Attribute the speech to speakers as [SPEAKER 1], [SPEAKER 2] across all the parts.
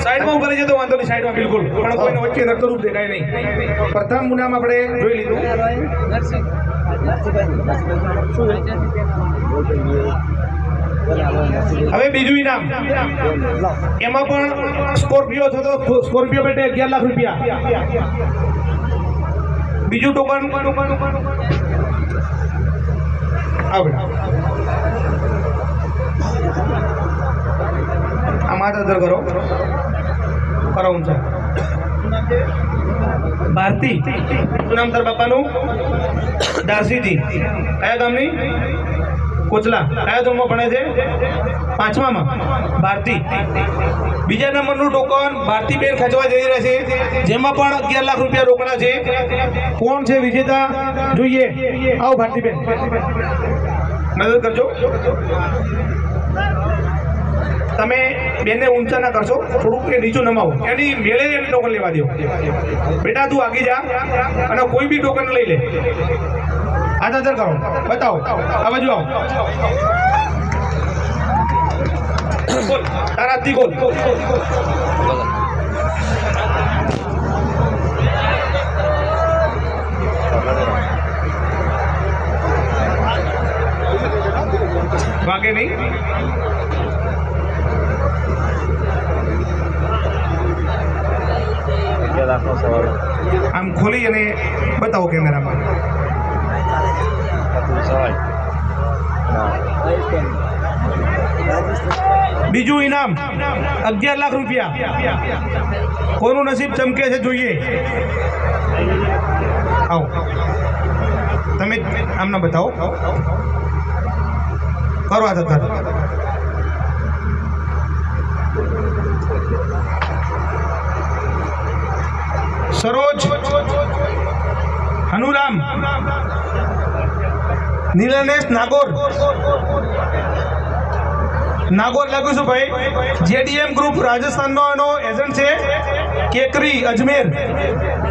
[SPEAKER 1] સાઈડમાં ઊભા રહી જતો વાંધો નહીં, સાઈડમાં બિલકુલ. પણ કોઈને વચ્ચે રક્તરૂપ દેખાય નહીં. પ્રથમ નામ આપણે જોઈ લીધું. હવે બીજું ઇનામ. એમાં પણ સ્કોર્પિયો થતો, સ્કોર્પિયો પેટે અગિયાર લાખ રૂપિયા. બીજું ટોકન. આવે. આ માથા કરો. કરો ઊંચા. ભારતી. શું નામ તાર બાપાનું? દાસીજી. કયા ગામની? કોચલા. કયા ધોમમાં ભણે છે? પાંચમામાં. ભારતી. બીજા નંબરનું ટોકન ભારતીબેન ખેંચવા જઈ રહ્યા છે. જેમાં પણ અગિયાર લાખ રૂપિયા રોકડા છે. કોણ છે વિજેતા? જોઈએ. આવો ભારતીબેન મદદ કરજો. તમે બેને ઊંચા ના કરશો, થોડુંક એ નીચું નમાવો. એની મેળે એની ટોકન લેવા દો બેટા, તું આગી જા અને કોઈ બી ટોકન લઈ લે. હાથ અંદર કરો. બતાવો. આ બાજુ આવો. બોલ. ગોલ હાથથી બોલ. વાગે સવાલ. આમ ખોલી અને બતાવો કેમેરામાં. બીજું ઇનામ અગિયાર લાખ રૂપિયા. કોનું નસીબ ચમકે છે જોઈએ. આવો. તમે આમને બતાવો. કરવા આ સરોજ, હનુરામ, નીલનેશ, નાગોર. નાગોર લાગુ છું ભાઈ? જેડીએમ ગ્રુપ રાજસ્થાનનો એનો એજન્ટ છે Kekri Ajmer.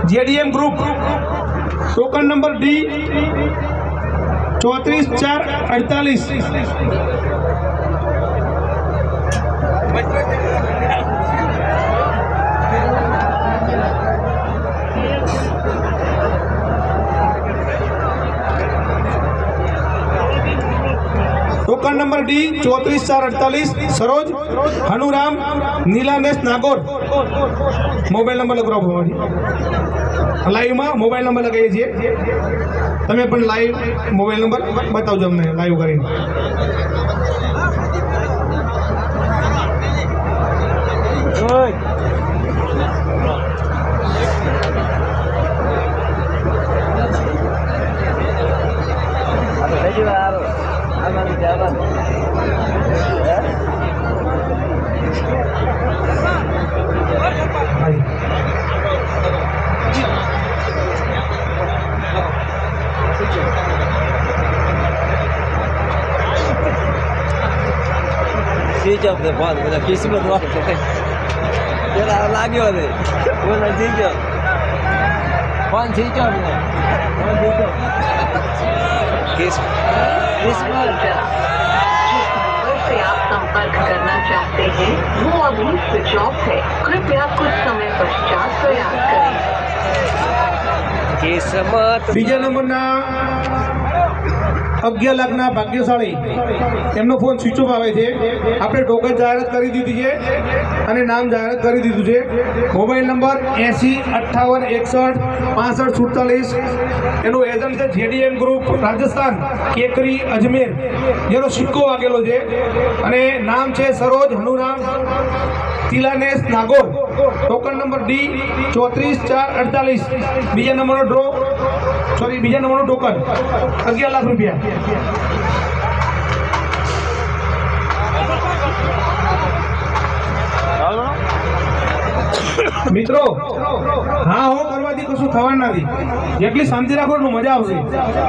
[SPEAKER 1] JDM group. Token number D ચોત્રીસ ચાર અડતાલીસ. ટોકન નંબર ડી, ચોત્રીસ ચાર અડતાલીસ, સરોજ, હનુરામ, નીલાનેશ, નાગોર. મોબાઈલ નંબર લખો ભવાની લાઈવમાં મોબાઈલ નંબર લગાવીએ છીએ. તમે પણ લાઈવ મોબાઈલ નંબર બતાવજો અમને, લાઈવ કરીને.
[SPEAKER 2] સ્વિચ ઓફ દે ફોન બધા કિસ્મત વાળો પેલા લાગ્યો ને બોલો જીત્યો ફોન સ્વિચ ઓફ ને ફોન સ્વિચ ઓફ કિસ્મત કિસ્મત
[SPEAKER 3] से आप संपर्क करना चाहते हैं वो अभी स्विच ऑफ है कृपया कुछ समय पश्चात प्रयास करें
[SPEAKER 2] કિસ્મત
[SPEAKER 1] બીજા નંબરના અગિયાર લાખના ભાગ્યશાળી. એમનો ફોન સ્વિચ ઓફ આવે છે. આપણે ટોકન જાહેરાત કરી દીધી છે અને નામ જાહેરાત કરી દીધું છે. મોબાઈલ નંબર એંસી અઠ્ઠાવન, એકસઠ, પાસઠ, સુડતાલીસ. એનું એજન્ટ છે જેડીએમ ગ્રુપ રાજસ્થાન, કેકરી, અજમેર. જેનો સિક્કો વાગેલો છે. અને નામ છે Saroj Hanuram Tilanesh Nagaur. Token number D ચોત્રીસ ચાર અડતાલીસ. બીજા નંબરનો ડ્રો સોરી બીજા નંબરનું ટોકન અગિયાર લાખ રૂપિયા. મિત્રો, હા, હો, કરવાથી કશું થવાનું નથી. જેટલી શાંતિ રાખો એટલું મજા આવશે.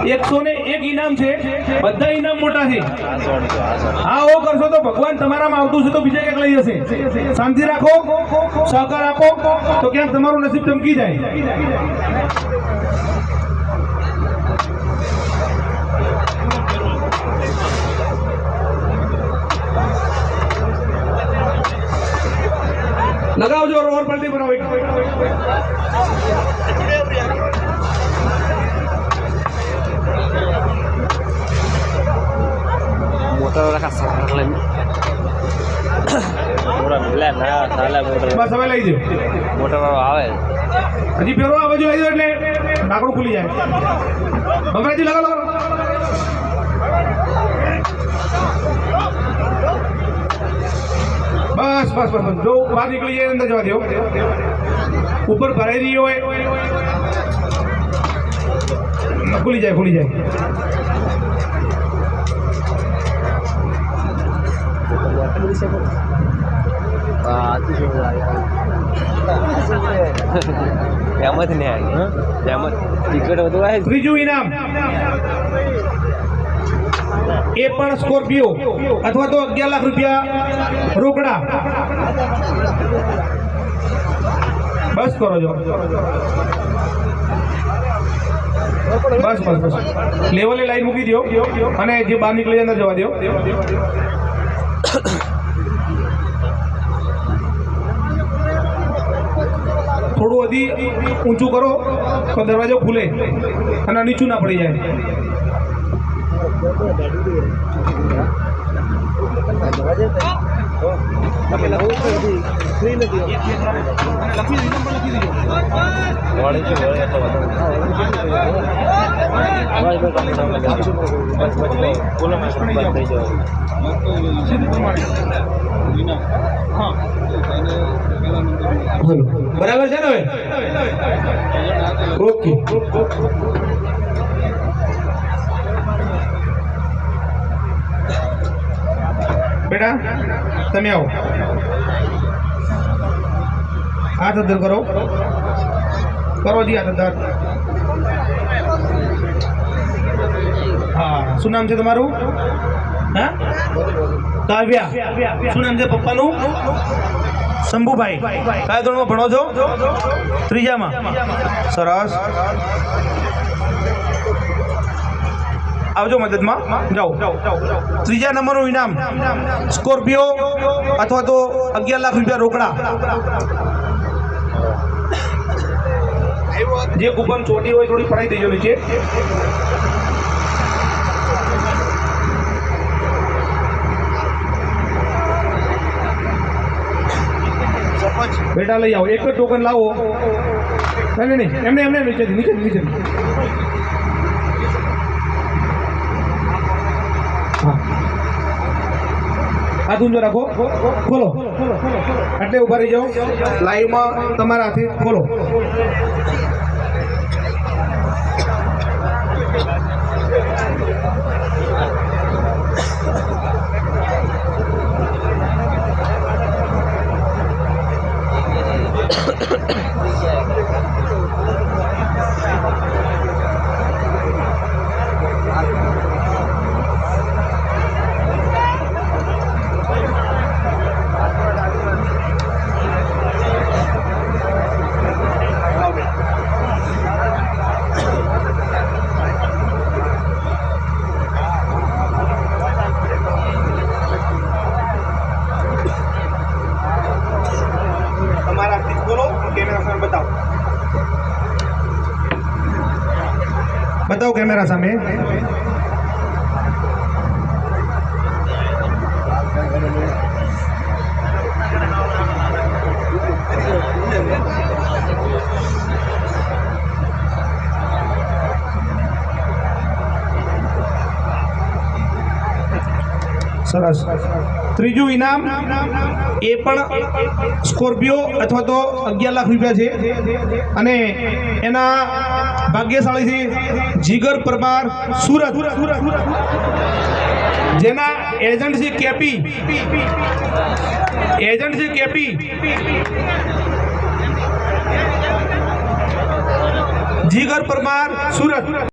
[SPEAKER 1] એકસો ને એક ઇનામ છે. બધા ઇનામ મોટા છે. હા, હો, કરશો તો ભગવાન તમારામાં આવતું છે તો બીજા ક્યાંક લઈ જશે. શાંતિ રાખો, સહકાર આપો, તો ક્યાંક તમારું નસીબ ચમકી જાય. લગાવજો રોડ પલટી બનાવો
[SPEAKER 2] મોટર રાખા સારા લઈને. મોટર આવે.
[SPEAKER 1] હજી પેલો આ બાજુ લઈ દો એટલે લાકડું ખુલી જાય. અંગ્રેજી લગાવ બસ બસ જો બહાર નીકળી જાય અંદર જવા દો. ઉપર ભરાઈ રહી હોય. ખુલી જાય ખુલી જાય.
[SPEAKER 2] એમાંથી નહીં. આવી એમાં ટિકિટ બધું આવે
[SPEAKER 1] ત્રીજું ઇનામ. એ પણ સ્કોર્પિયો અથવા તો અગિયાર લાખ રૂપિયા રોકડા. બસ કરો છો બસ બસ બસ. લેવલે લાઈન મૂકી દો અને જે બહાર નીકળી અંદર જવા દો થોડું હજી ઊંચું કરો તો દરવાજો ખુલે અને નીચું ના પડી જાય. બરાબર છે ને ઓકે. બેટા, તમે આવો. હાથ અદ્ધર કરો. કરો જી હાથ અદ્ધર હા, શું નામ છે તમારું? હા? કાવ્યા. શું નામ છે પપ્પાનું? શંભુભાઈ. કયા ધોરણમાં ભણો છો? ત્રીજામાં. સરસ. આવજો મદદમાં. જાઓ. ત્રીજા નંબરનું ઇનામ. સ્કોર્પિયો અથવા તો અગિયાર લાખ રૂપિયા રોકડા. જે કૂપન ચોટી હોય થોડી પડાઈ દેજો નીચે. બેટા લઈ આવો. એક જ ટોકન લાવો. નહીં નહીં? એમને એમને નીચે નીચે નીચેથી. હાથ ઊંચો રાખો. ખોલો. એટલે ઊભા રહી જાઓ. લાઈવમાં તમારા હાથે ખોલો. બતાવો સરસ. ત્રીજું ઇનામ, એ પણ સ્કોર્પિયો અથવા તો અગિયાર લાખ રૂપિયા છે. અને એના ભાગ્યશાળી છે જીગર પરમાર સુરત. જેના એજન્ટ છે કેપી. એજન્ટ છે કેપી. જીગર પરમાર સુરત.